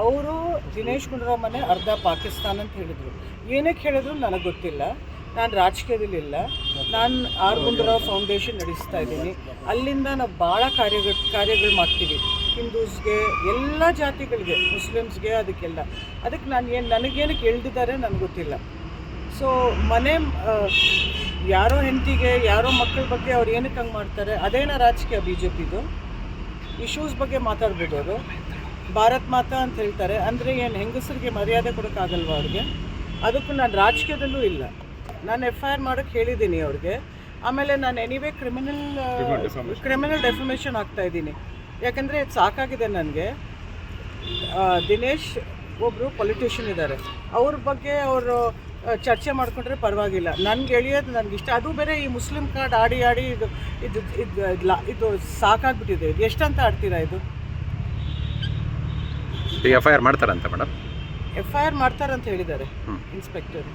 ಅವರು ದಿನೇಶ್ ಗುಂಡೂರಾವ್ ಮನೆ ಅರ್ಧ ಪಾಕಿಸ್ತಾನ ಅಂತ ಹೇಳಿದರು. ಏನಕ್ಕೆ ಹೇಳಿದ್ರು ನನಗೆ ಗೊತ್ತಿಲ್ಲ. ನಾನು ರಾಜಕೀಯದಲ್ಲಿ ಇಲ್ಲ. ನಾನು ಆರ್ ಗುಂಡೂರಾವ್ ಫೌಂಡೇಶನ್ ನಡೆಸ್ತಾ ಇದ್ದೀನಿ. ಅಲ್ಲಿಂದ ನಾವು ಭಾಳ ಕಾರ್ಯಗಳು ಕಾರ್ಯಗಳು ಮಾಡ್ತೀವಿ. ಹಿಂದೂಸ್ಗೆ, ಎಲ್ಲ ಜಾತಿಗಳಿಗೆ, ಮುಸ್ಲಿಮ್ಸ್ಗೆ ಅದಕ್ಕೆಲ್ಲ. ಅದಕ್ಕೆ ನಾನು ಏನು, ನನಗೇನಕ್ಕೆ ಎಳ್ದಿದ್ದಾರೆ ನನಗೆ ಗೊತ್ತಿಲ್ಲ. ಸೊ ಮನೆ ಯಾರೋ ಹೆಂಡತಿಗೆ, ಯಾರೋ ಮಕ್ಕಳ ಬಗ್ಗೆ ಅವ್ರು ಏನಕ್ಕೆ ಹಂಗೆ ಮಾಡ್ತಾರೆ? ಅದೇನೋ ರಾಜಕೀಯ ಬಿ ಜೆ ಪಿದು ಇಶ್ಯೂಸ್ ಬಗ್ಗೆ ಮಾತಾಡ್ಬೋದು ಅವರು ಭಾರತ್ ಮಾತಾ ಅಂತ ಹೇಳ್ತಾರೆ. ಅಂದರೆ ಏನು ಹೆಂಗಸರಿಗೆ ಮರ್ಯಾದೆ ಕೊಡೋಕ್ಕಾಗಲ್ವ ಅವ್ರಿಗೆ? ಅದಕ್ಕೂ ನಾನು ರಾಜಕೀಯದಲ್ಲೂ ಇಲ್ಲ. ನಾನು ಎಫ್ ಐ ಆರ್ ಮಾಡೋಕ್ಕೆ ಹೇಳಿದ್ದೀನಿ ಅವ್ರಿಗೆ. ಆಮೇಲೆ ನಾನು ಎನಿವೇ ಕ್ರಿಮಿನಲ್ ಕ್ರಿಮಿನಲ್ ಡೆಫಿಮೇಷನ್ ಆಗ್ತಾ ಇದ್ದೀನಿ. ಯಾಕಂದರೆ ಇದು ಸಾಕಾಗಿದೆ ನನಗೆ. ದಿನೇಶ್ ಒಬ್ಬರು ಪೊಲಿಟಿಷಿಯನ್ ಇದ್ದಾರೆ. ಅವ್ರ ಬಗ್ಗೆ ಅವರು ಚರ್ಚೆ ಮಾಡಿಕೊಂಡ್ರೆ ಪರವಾಗಿಲ್ಲ. ನನಗೆ ಎಳಿಯೋದು ನನಗೆ ಇಷ್ಟ. ಅದು ಬೇರೆ ಈ ಮುಸ್ಲಿಂ ಕಾರ್ಡ್ ಆಡಿ ಆಡಿ ಇದು ಇದು ಇದು ಇದು ಸಾಕಾಗ್ಬಿಟ್ಟಿದೆ. ಇದು ಎಷ್ಟಂತ ಆಡ್ತೀರಾ ಇದು? ಈಗ ಎಫ್ ಐ ಆರ್ ಮಾಡ್ತಾರಂತ ಮೇಡಮ್ ಎಫ್ ಐ ಆರ್ ಮಾಡ್ತಾರಂತ ಹೇಳಿದ್ದಾರೆ ಇನ್ಸ್ಪೆಕ್ಟರ್